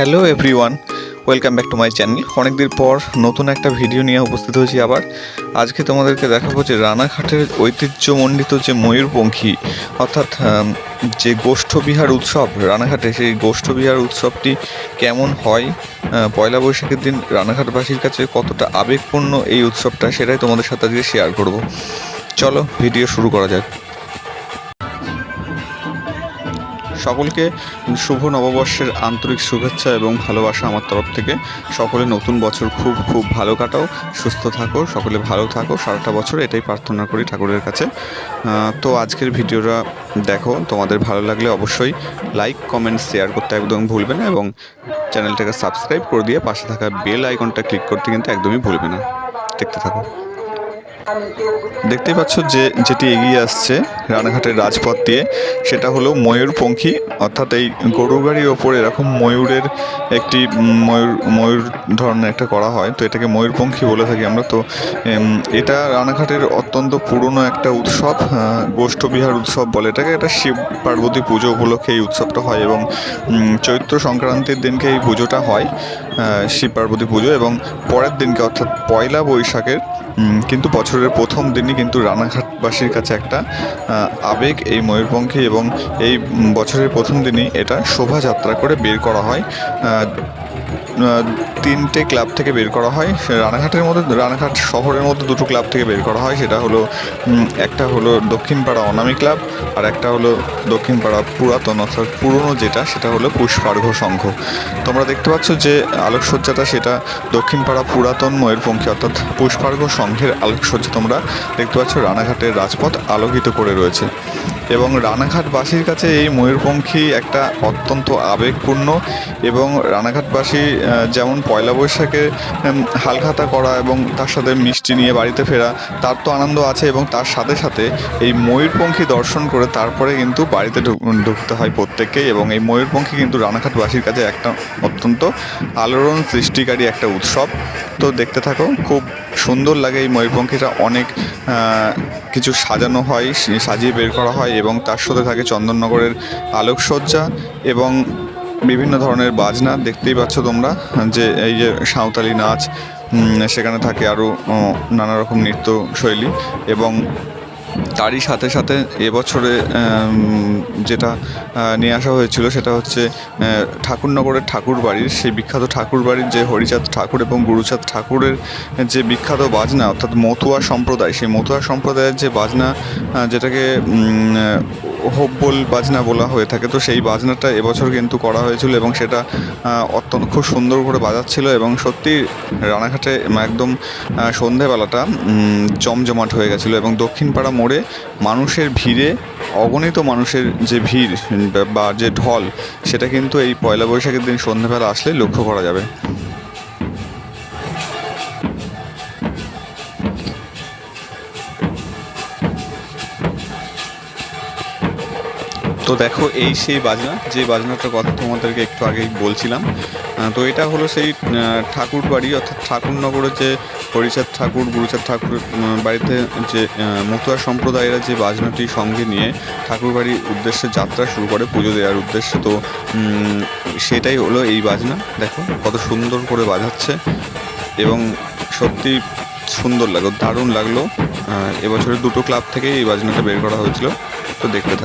Hello everyone welcome back to my channel অনেকদিন পর নতুন একটা ভিডিও নিয়ে উপস্থিত হয়েছি আবার। আজকে তোমাদেরকে দেখাবো যে রানাঘাটের ঐতিহ্যমণ্ডিত যে ময়ূরপঙ্খী, অর্থাৎ যে গোষ্ঠবিহার উৎসব, রানাঘাটে সেই গোষ্ঠবিহার উৎসবটি কেমন হয় পয়লা বৈশাখের দিন রানাঘাটবাসীর কাছে কতটা আবেগপূর্ণ এই উৎসবটা সেটাই তোমাদের সাথে আজকে শেয়ার করব। চলো ভিডিও শুরু করা যাক। সকলকে শুভ নববর্ষের আন্তরিক শুভেচ্ছা এবং ভালোবাসা আমার তরফ থেকে। সকলে নতুন বছর খুব খুব ভালো কাটাও, সুস্থ থাকো, সকলে ভালো থাকো। সারাটা বছর এটাই প্রার্থনা করি ঠাকুরের কাছে। তো আজকের ভিডিওটা দেখো, তোমাদের ভালো লাগলে অবশ্যই লাইক কমেন্ট শেয়ার করতে একদম ভুলবে না এবং চ্যানেলটাকে সাবস্ক্রাইব করে দিয়ে পাশে থাকা বেল আইকনটা ক্লিক করতে কিন্তু একদমই ভুলবে না। দেখতে থাকো। দেখতেই পাচ্ছ যে, যেটি এগিয়ে আসছে রানাঘাটের রাজপথ দিয়ে। সেটা হলো ময়ূরপঙ্খী, অর্থাৎ এই গরু গাড়ির ওপর এরকম ময়ূরের একটি ময়ূর ময়ূর ধরনের একটা করা হয়। তো এটাকে ময়ূরপঙ্খী বলে থাকি আমরা। তো এটা রানাঘাটের অত্যন্ত পুরনো একটা উৎসব গোষ্ঠবিহার উৎসব বলে এটাকে। এটা শিব পার্বতী পুজো উপলক্ষে এই উৎসবটা হয় এবং চৈত্র সংক্রান্তির দিনকে এই পুজোটা হয় শিব পার্বতী পুজো এবং পরের দিনকে, অর্থাৎ পয়লা বৈশাখের কিন্তু বছরের প্রথম দিনই কিন্তু রানাঘাটবাসীর কাছে একটা আবেগ এই ময়ূরপঙ্খী এবং এই বছরের প্রথম দিনই এটা শোভাযাত্রা করে বের করা হয়। তিনটে ক্লাব থেকে বের করা হয়। রানাঘাটের মধ্যে, রানাঘাট শহরের মধ্যে দুটো ক্লাব থেকে বের করা হয়। সেটা হলো একটা হলো দক্ষিণপাড়া অনামী ক্লাব আর একটা হলো দক্ষিণপাড়া পুরাতন অর্থাৎ পুরনো যেটা, সেটা হলো পুষ্পার্ঘ সংঘ। তোমরা দেখতে পাচ্ছ যে আলোকসজ্জাটা সেটা দক্ষিণপাড়া পুরাতন ময়ূরপঙ্খী অর্থাৎ পুষ্পার্ঘ সংঘের আলোকসজ্জা তোমরা দেখতে পাচ্ছ। রানাঘাটের রাজপথ আলোকিত করে রয়েছে। এবং রানাঘাটবাসীর কাছে এই ময়ূরপঙ্খী একটা অত্যন্ত আবেগপূর্ণ এবং রানাঘাটবাসী যেমন পয়লা বৈশাখে হালখাতা করা এবং তার সাথে মিষ্টি নিয়ে বাড়িতে ফেরা, তার তো আনন্দ আছে এবং তার সাথে সাথে এই ময়ূরপঙ্খী দর্শন করে তারপরে কিন্তু বাড়িতে ঢুকতে হয় প্রত্যেককেই এবং এই ময়ূরপঙ্খী কিন্তু রানাঘাটবাসীর কাছে একটা অত্যন্ত আলোড়ন সৃষ্টিকারী একটা উৎসব। তো দেখতে থাকো, খুব সুন্দর লাগে এই ময়ূরপঙ্খীটা। অনেক কিছু সাজানো হয়, সাজিয়ে বের করা হয় এবং তার সাথে থাকে চন্দননগরের আলোকসজ্জা এবং বিভিন্ন ধরনের বাজনা। দেখতেই পাচ্ছ তোমরা যে এই যে সাঁওতালি নাচ সেখানে থাকে আরও নানা রকম নৃত্য শৈলী এবং তারই সাথে সাথে এবছরে যেটা নিয়ে আসা হয়েছিল সেটা হচ্ছে ঠাকুরনগরের ঠাকুর বাড়ির সেই বিখ্যাত ঠাকুর বাড়ির যে হরিচাঁদ ঠাকুর এবং গুরুচাঁদ ঠাকুরের যে বিখ্যাত বাজনা, অর্থাৎ মতুয়া সম্প্রদায়, সেই মতুয়া সম্প্রদায়ের যে বাজনা যেটাকে হোব্বল বাজনা বলা হয়ে থাকে। তো সেই বাজনাটা এবছর কিন্তু করা হয়েছিল এবং সেটা অত্যন্ত খুব সুন্দর করে বাজাচ্ছিল এবং সত্যি রানাঘাটে একদম সন্ধেবেলাটা জমজমাট হয়ে গেছিল এবং দক্ষিণপাড়া মোড়ে মানুষের ভিড়ে, অগণিত মানুষের যে ভিড়, বা যে ঢল, সেটা কিন্তু এই পয়লা বৈশাখের দিন সন্ধেবেলা আসলে লক্ষ্য করা যাবে। তো দেখো, এই সেই বাজনা, যে বাজনাটার কথা তোমাদেরকে একটু আগেই বলছিলাম তো এটা হলো সেই ঠাকুর বাড়ি অর্থাৎ ঠাকুরনগরের যে হরিচাঁদ ঠাকুর, গুরুচাঁদ ঠাকুর বাড়িতে যে মতুয়া সম্প্রদায়েরা যে বাজনাটি সঙ্গে নিয়ে ঠাকুর বাড়ির উদ্দেশ্যে যাত্রা শুরু করে, পুজো দেওয়ার উদ্দেশ্যে, তো সেটাই হলো এই বাজনা। দেখো, কত সুন্দর করে বাজাচ্ছে এবং সত্যি সুন্দর লাগল, দারুণ লাগল। এবছরের দুটো ক্লাব থেকেই এই বাজনাটা বের করা হয়েছিল, তো দেখতে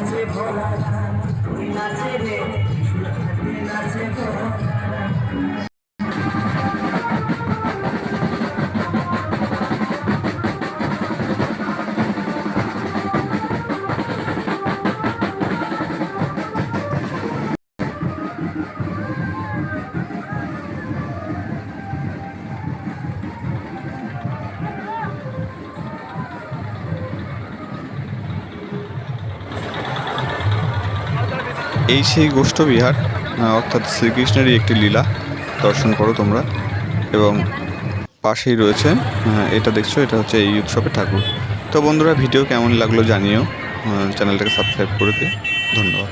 থাকো এই সেই গোষ্ঠ বিহার অর্থাৎ শ্রীকৃষ্ণেরই একটি লীলা, দর্শন করো তোমরা। এবং পাশেই রয়েছে এটা দেখছ, এটা হচ্ছে এই উৎসবের ঠাকুর। তো বন্ধুরা, ভিডিও কেমন লাগল জানিও চ্যানেলটাকে সাবস্ক্রাইব করে দিও। ধন্যবাদ।